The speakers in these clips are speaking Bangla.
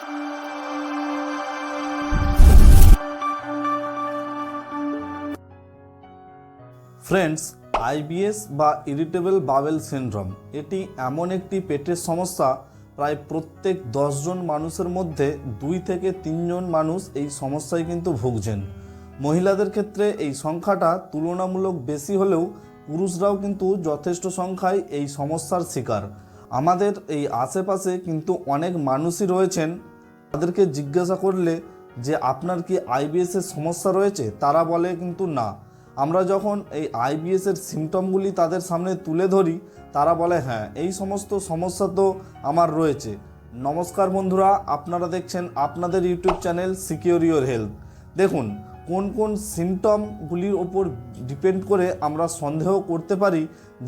ফ্রেন্ডস আইবিএস বা ইরিটেবল বাবেল সিনড্রোম এটি এমন একটি পেটের সমস্যা, প্রায় প্রত্যেক দশজন মানুষের মধ্যে দুই থেকে তিনজন মানুষ এই সমস্যায় কিন্তু ভুগছেন। মহিলাদের ক্ষেত্রে এই সংখ্যাটা তুলনামূলক বেশি হলেও পুরুষরাও কিন্তু যথেষ্ট সংখ্যায় এই সমস্যার শিকার। আমাদের এই আশেপাশে কিন্তু অনেক মানুষই রয়েছেন তাদেরকে জিজ্ঞাসা করলে যে আপনার কি আইবিএস এর সমস্যা রয়েছে? তারা বলে কিন্তু না। আমরা যখন এই আইবিএস এর সিমটমগুলি তাদের সামনে তুলে ধরি, তারা বলে হ্যাঁ এই সমস্ত সমস্যা তো আমার রয়েছে। নমস্কার বন্ধুরা, আপনারা দেখছেন আপনাদের YouTube channel secure your health দেখুন, কোন কোন সিমটমগুলির ওপর ডিপেন্ড করে আমরা সন্দেহ করতে পারি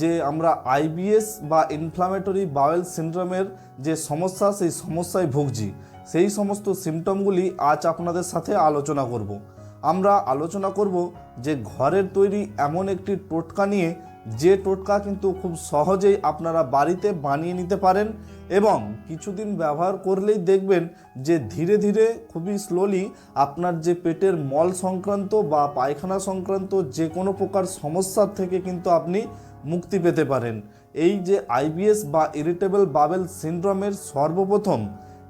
যে আমরা আইবিএস বা ইনফ্লামেটরি বাওয়েল সিনড্রোমের যে সমস্যা, সেই সমস্যায় ভুগছি। সেই সমস্ত সিমটমগুলি আজ আপনাদের সাথে আলোচনা করব। আমরা আলোচনা করব যে ঘরের তৈরি এমন একটি টোটকা নিয়ে, যে টোটকা কিন্তু খুব সহজেই আপনারা বাড়িতে বানিয়ে নিতে পারেন এবং কিছুদিন ব্যবহার করলেই দেখবেন যে ধীরে ধীরে খুবই স্লোলি আপনার যে পেটের মল সংক্রান্ত বা পায়খানা সংক্রান্ত যে কোনো প্রকার সমস্যার থেকে কিন্তু আপনি মুক্তি পেতে পারেন। এই যে আইবিএস বা ইরিটেবল বাবেল সিনড্রোমের সর্বপ্রথম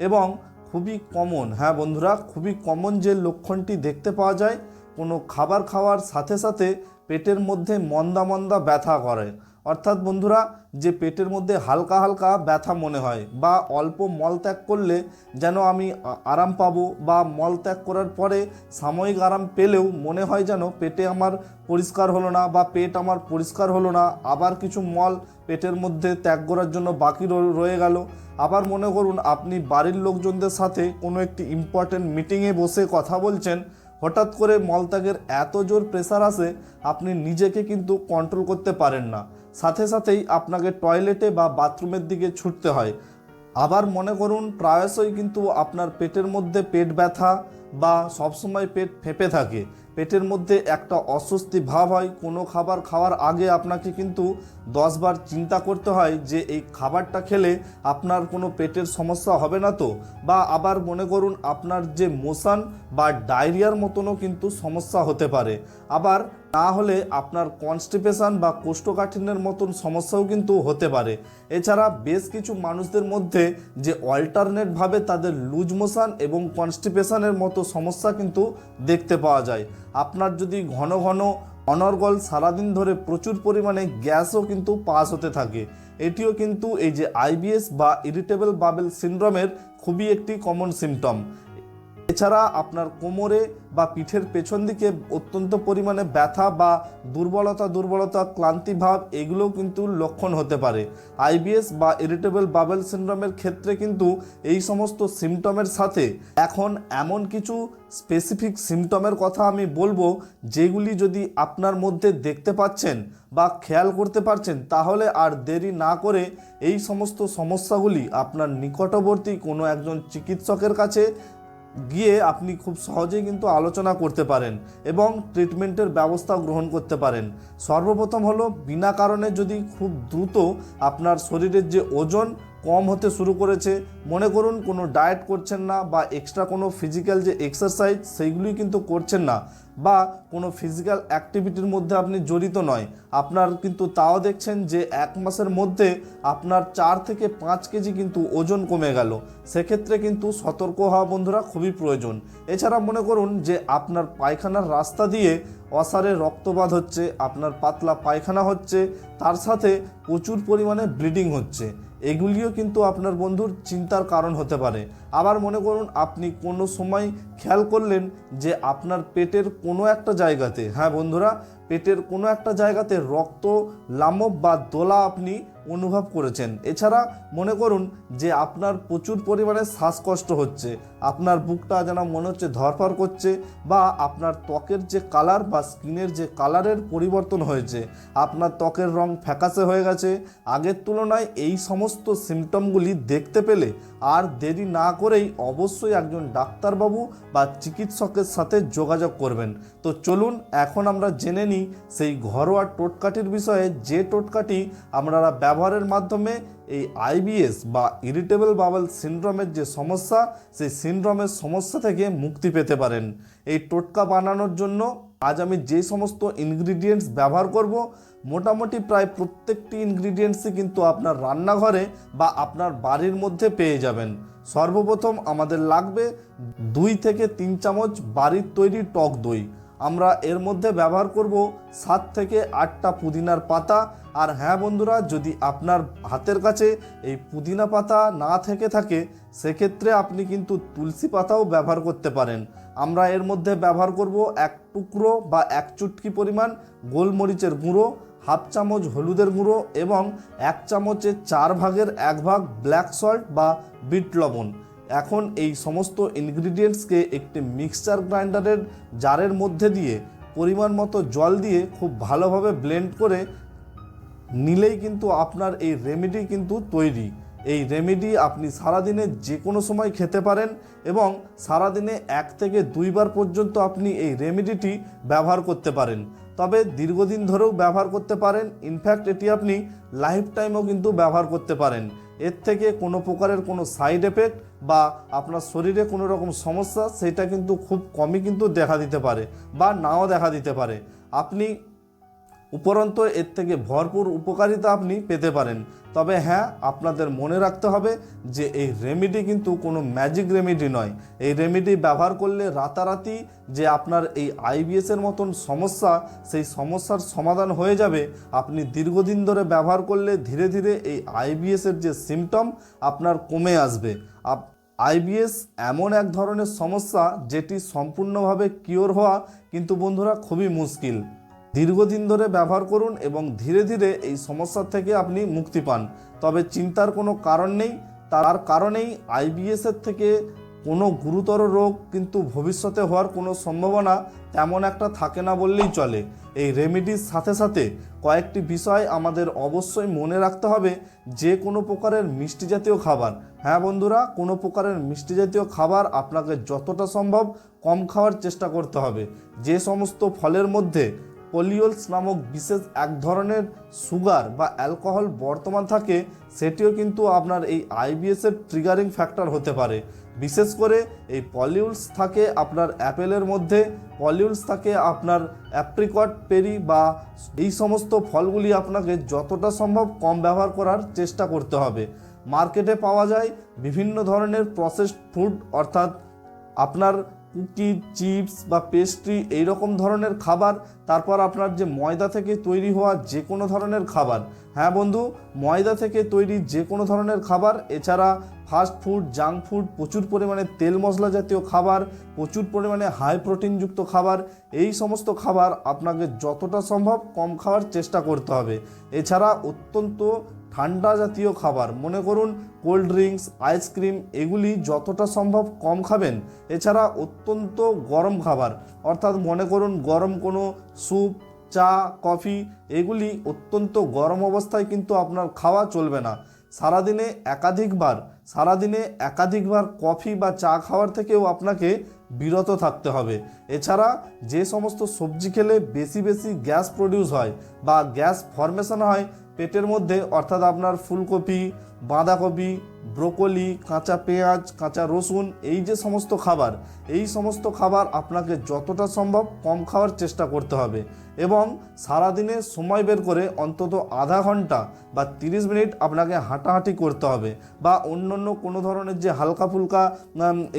এবং খুবই কমন হ্যাঁ বন্ধুরা, খুবই কমন যে লক্ষণটি দেখতে পাওয়া যায়, কোনো খাবার খাওয়ার সাথে সাথে পেটের মধ্যে মন্দা মন্দা ব্যথা করে। অর্থাৎ বন্ধুরা, যে পেটের মধ্যে হালকা হালকা ব্যথা মনে হয় বা অল্প মল ত্যাগ করলে যেন আমি আরাম পাবো বা মল ত্যাগ করার পরে সাময়িক আরাম পেলেও মনে হয় যেন পেটে আমার পরিষ্কার হলো না বা পেট আমার পরিষ্কার হলো না, আবার কিছু মল পেটের মধ্যে ত্যাগ করার জন্য বাকি রয়ে গেল। আবার মনে করুন, আপনি বাড়ির লোকজনদের সাথে কোনো একটি ইম্পর্ট্যান্ট মিটিংয়ে বসে কথা বলছেন, হঠাৎ করে মলত্যাগের এত জোর প্রেসার আসে, আপনি নিজেকে কিন্তু কন্ট্রোল করতে পারেন না। সাথে সাথেই আপনাকে টয়লেটে বা বাথরুমের দিকে ছুটতে হয়। আবার মনে করুন, প্রায়শই কিন্তু আপনার পেটের মধ্যে পেট ব্যথা বা সবসময় পেট ফেঁপে থাকে। পেটের মধ্যে একটা অস্বস্তি ভাব হয়। কোনো খাবার খাওয়ার আগে আপনাকে কিন্তু দশবার চিন্তা করতে হয় যে, এই খাবারটা খেলে আপনার কোনো পেটের সমস্যা হবে না তো? বা আবার মনে করুন আপনার যে মোশন বা ডায়রিয়ার মতনও কিন্তু সমস্যা হতে পারে। আবার না হলে আপনার কনস্টিপেশন বা কোষ্ঠকাঠিন্যের মতন সমস্যাও কিন্তু হতে পারে। এছাড়া বেশ কিছু মানুষদের মধ্যে যে অল্টারনেটভাবে তাদের লুজ মোশন এবং কনস্টিপেশনের মতো সমস্যা কিন্তু দেখতে পাওয়া যায়। আপনার যদি ঘন ঘন অনর্গল সারাদিন ধরে প্রচুর পরিমাণে গ্যাসও কিন্তু পাস হতে থাকে। এটিও কিন্তু এই যে আইবিএস বা ইরিটেবল বাবেল সিন্ড্রোমের খুবই একটি কমন সিমটম এছাড়া আপনার কোমরে বা পিঠের পেছন দিকে অত্যন্ত পরিমাণে ব্যথা বা দুর্বলতা দুর্বলতা, ক্লান্তি ভাব, এগুলোও কিন্তু লক্ষণ হতে পারে। আইবিএস বা ইরিটেবল বাবেল সিনড্রোমের ক্ষেত্রে কিন্তু এই সমস্ত সিমটমের সাথে এখন এমন কিছু স্পেসিফিক সিমটমের কথা আমি বলব, যেগুলি যদি আপনার মধ্যে দেখতে পাচ্ছেন বা খেয়াল করতে পারছেন, তাহলে আর দেরি না করে এই সমস্ত সমস্যাগুলি আপনার নিকটবর্তী কোনো একজন চিকিৎসকের কাছে গিয়ে আপনি খুব সহজেই কিন্তু আলোচনা করতে পারেন এবং ট্রিটমেন্টের ব্যবস্থা গ্রহণ করতে পারেন। সর্বপ্রথম হলো, বিনা কারণে যদি খুব দ্রুত আপনার শরীরের যে ওজন কম হতে শুরু করেছে। মনে করুন, কোনো ডায়েট করছেন না বা এক্সট্রা কোনো ফিজিক্যাল যে এক্সারসাইজ সেইগুলি কিন্তু করছেন না বা কোনো ফিজিক্যাল অ্যাক্টিভিটির মধ্যে আপনি জড়িত নয়। আপনার কিন্তু তাও দেখছেন যে এক মাসের মধ্যে আপনার চার থেকে পাঁচ কেজি কিন্তু ওজন কমে গেল। সেক্ষেত্রে কিন্তু সতর্ক হওয়া বন্ধুরা খুবই প্রয়োজন। এছাড়া মনে করুন যে আপনার পায়খানার রাস্তা দিয়ে অসারে রক্তপাত হচ্ছে, আপনার পাতলা পায়খানা হচ্ছে, তার সাথে প্রচুর পরিমাণে ব্লিডিং হচ্ছে। এগুলিও কিন্তু আপনার বন্ধুর চিন্তার কারণ হতে পারে। আবার মনে করুন, আপনি কোনো সময় খেয়াল করলেন যে আপনার পেটের কোনো একটা জায়গাতে হ্যাঁ বন্ধুরা, পেটের কোনো একটা জায়গাতে রক্ত, লামব বা দোলা আপনি অনুভব করেছেন। এছাড়া মনে করুন যে আপনার প্রচুর পরিমাণে শ্বাসকষ্ট হচ্ছে, আপনার বুকটা যেন মনে হচ্ছে ধরফর করছে বা আপনার ত্বকের যে কালার বা স্কিনের যে কালারের পরিবর্তন হয়েছে, আপনার ত্বকের রং ফ্যাকাসে হয়ে গেছে, আগের তুলনায় এই সমস্ত সিমটমগুলি দেখতে পেলে আর দেরি না করেই অবশ্যই একজন ডাক্তারবাবু বা চিকিৎসকের সাথে যোগাযোগ করবেন। তো চলুন এখন আমরা জেনে নিই সেই ঘরোয়া টোটকাটির বিষয়ে যে টোটকাটি আপনারা ব্যবহার ব্যবহারের মাধ্যমে এই আইবিএস বা ইরিটেবল বাবল সিনড্রোমের যে সমস্যা, সেই সিনড্রোমের সমস্যা থেকে মুক্তি পেতে পারেন। এই টোটকা বানানোর জন্য আজ আমি যে সমস্ত ইনগ্রিডিয়েন্টস ব্যবহার করব, মোটামুটি প্রায় প্রত্যেকটি ইনগ্রিডিয়েন্টসই কিন্তু আপনার রান্নাঘরে বা আপনার বাড়ির মধ্যে পেয়ে যাবেন। সর্বপ্রথম আমাদের লাগবে দুই থেকে তিন চামচ বাড়ির তৈরি টক দই। আমরা এর মধ্যে ব্যবহার করব সাত থেকে আটটা পুদিনার পাতা। আর হ্যাঁ বন্ধুরা, যদি আপনার হাতের কাছে এই পুদিনা পাতা না থেকে থাকে, সেক্ষেত্রে আপনি কিন্তু তুলসী পাতাও ব্যবহার করতে পারেন। আমরা এর মধ্যে ব্যবহার করব এক টুকরো বা এক চুটকি পরিমাণ গোলমরিচের গুঁড়ো, হাফ চামচ হলুদের গুঁড়ো এবং এক চামচের চার ভাগের এক ভাগ ব্ল্যাক সল্ট বা বিট লবণ। এখন এই সমস্ত ইনগ্রিডিয়েন্টসকে একটি মিক্সচার গ্রাইন্ডারের জারের মধ্যে দিয়ে পরিমাণ মতো জল দিয়ে খুব ভালোভাবে ব্লেন্ড করে নিলেই কিন্তু আপনার এই রেমেডি কিন্তু তৈরি। এই রেমেডি আপনি সারাদিনে যে কোনো সময় খেতে পারেন এবং সারাদিনে এক থেকে দুইবার পর্যন্ত আপনি এই রেমেডিটি ব্যবহার করতে পারেন। তবে দীর্ঘদিন ধরেও ব্যবহার করতে পারেন ইনফ্যাক্ট এটি আপনি লাইফ টাইমও কিন্তু ব্যবহার করতে পারেন। এর থেকে কোনো প্রকারের কোনো সাইড এফেক্ট বা আপনার শরীরে কোনো রকম সমস্যা, সেটা কিন্তু খুব কমই কিন্তু দেখা দিতে পারে বা নাও দেখা দিতে পারে। আপনি উপরন্ত এর থেকে ভরপুর উপকারিতা আপনি পেতে পারেন। তবে হ্যাঁ আপনাদের মনে রাখতে হবে যে এই রেমেডি কিন্তু কোনো ম্যাজিক রেমেডি নয়। এই রেমেডি ব্যবহার করলে রাতারাতি যে আপনার এই আইবিএসের মতন সমস্যা, সেই সমস্যার সমাধান হয়ে যাবে। আপনি দীর্ঘদিন ধরে ব্যবহার করলে ধীরে ধীরে এই আইবিএসের যে সিমটম আপনার কমে আসবে। আপ আইবিএস এমন এক ধরনের সমস্যা যেটি সম্পূর্ণভাবে কিওর হওয়া কিন্তু বন্ধুরা খুবই মুশকিল। দীর্ঘদিন ধরে ব্যবহার করুন এবং ধীরে ধীরে এই সমস্যার থেকে আপনি মুক্তি পান। তবে চিন্তার কোনো কারণ নেই। তার কারণেই আইবিএসের থেকে কোনো গুরুতর রোগ কিন্তু ভবিষ্যতে হওয়ার কোনো সম্ভাবনা তেমন একটা থাকে না বললেই চলে। এই রেমেডির সাথে সাথে কয়েকটি বিষয় আমাদের অবশ্যই মনে রাখতে হবে। যে কোনো প্রকারের মিষ্টি জাতীয় খাবার। হ্যাঁ বন্ধুরা, কোনো প্রকারের মিষ্টি জাতীয় খাবার আপনাকে যতটা সম্ভব কম খাওয়ার চেষ্টা করতে হবে। যে সমস্ত ফলের মধ্যে পলিওলস নামক বিশেষ এক ধরনের সুগার বা অ্যালকোহল বর্তমান থাকে, সেটিও কিন্তু আপনার এই আইবিএসের ট্রিগারিং ফ্যাক্টর হতে পারে। বিশেষ করে এই পলিউলস থাকে আপনার অ্যাপেলের মধ্যে পলিউলস থাকে আপনার অ্যাপ্রিকট, পেরি বা এই সমস্ত ফলগুলি আপনাকে যতটা সম্ভব কম ব্যবহার করার চেষ্টা করতে হবে। মার্কেটে পাওয়া যায় বিভিন্ন ধরনের প্রসেসড ফুড অর্থাৎ আপনার কুকি, চিপস বা পেস্ট্রি এই রকম ধরনের খাবার, তারপর আপনার যে ময়দা থেকে তৈরি হওয়া যে কোনো ধরনের খাবার। হ্যাঁ বন্ধু, ময়দা থেকে তৈরি যে কোনো ধরনের খাবার, এছাড়া ফাস্ট ফুড, জাঙ্ক ফুড, প্রচুর পরিমাণে তেল মশলা জাতীয় খাবার, প্রচুর পরিমাণে হাই প্রোটিনযুক্ত খাবার, এই সমস্ত খাবার আপনাকে যতটা সম্ভব কম খাওয়ার চেষ্টা করতে হবে। এছাড়া অত্যন্ত ঠান্ডা জাতীয় খাবার। মনে করুন, কোল্ড ড্রিঙ্কস, আইসক্রিম, এগুলি যতটা সম্ভব কম খাবেন। এছাড়া অত্যন্ত গরম খাবার। অর্থাৎ মনে করুন, গরম কোনো স্যুপ, চা, কফি, এগুলি অত্যন্ত গরম অবস্থায় কিন্তু আপনার খাওয়া চলবে না। সারাদিনে একাধিকবার সারাদিনে একাধিকবার কফি বা চা খাওয়ার থেকেও আপনাকে বিরত থাকতে হবে। এছাড়া যে সমস্ত সবজি খেলে বেশি বেশি গ্যাস প্রডিউস হয় বা গ্যাস ফরমেশন হয় পেটের মধ্যে, অর্থাৎ আপনার ফুলকপি, বাঁধাকপি, ব্রোকলি, কাঁচা পেঁয়াজ, কাঁচা রসুন, এই যে সমস্ত খাবার, এই সমস্ত খাবার আপনাকে যতটা সম্ভব কম খাওয়ার চেষ্টা করতে হবে। এবং সারাদিনে সময় বের করে অন্তত আধা ঘণ্টা বা তিরিশ মিনিট আপনাকে হাঁটাহাঁটি করতে হবে বা অন্য অন্য কোনো ধরনের যে হালকা ফুলকা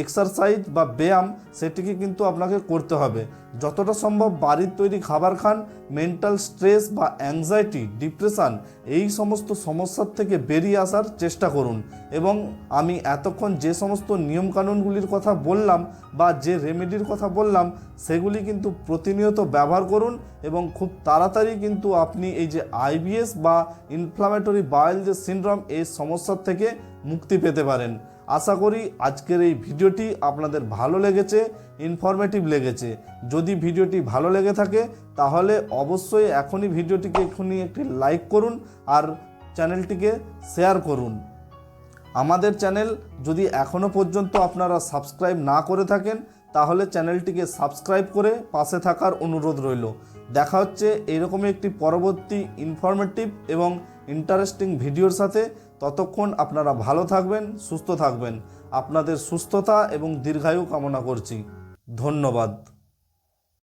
এক্সারসাইজ বা ব্যায়াম সেটিকে কিন্তু আপনাকে করতে হবে। যতটা সম্ভব বাড়ির তৈরি খাবার খান মেন্টাল স্ট্রেস বা অ্যাংজাইটি ডিপ্রেশন এই সমস্ত সমস্যার থেকে বেরিয়ে আসার চেষ্টা করুন। এবং আমি এতক্ষণ যে সমস্ত নিয়মকানুনগুলির কথা বললাম বা যে রেমেডির কথা বললাম, সেগুলি কিন্তু প্রতিনিয়ত ব্যবহার করুন এবং খুব তাড়াতাড়ি কিন্তু আপনি এই যে আইবিএস বা ইনফ্লামেটরি বায়েল যে সিনড্রোম এই সমস্যার থেকে মুক্তি পেতে পারেন। আশা করি আজকের এই ভিডিওটি আপনাদের ভালো লেগেছে ইনফরমেটিভ লেগেছে। যদি ভিডিওটি ভালো লেগে থাকে, তাহলে অবশ্যই এখনই ভিডিওটিকে এখনই একটি লাইক করুন আর চ্যানেলটিকে শেয়ার করুন। আমাদের চ্যানেল যদি এখনও পর্যন্ত আপনারা সাবস্ক্রাইব না করে থাকেন, তাহলে চ্যানেলটিকে সাবস্ক্রাইব করে পাশে থাকার অনুরোধ রইল। দেখা হচ্ছে এরকমই একটি পরবর্তী ইনফরমেটিভ এবং ইন্টারেস্টিং ভিডিওর সাথে। ততক্ষণ আপনারা ভালো থাকবেন, সুস্থ থাকবেন। আপনাদের সুস্থতা এবং দীর্ঘায়ু কামনা করছি। ধন্যবাদ।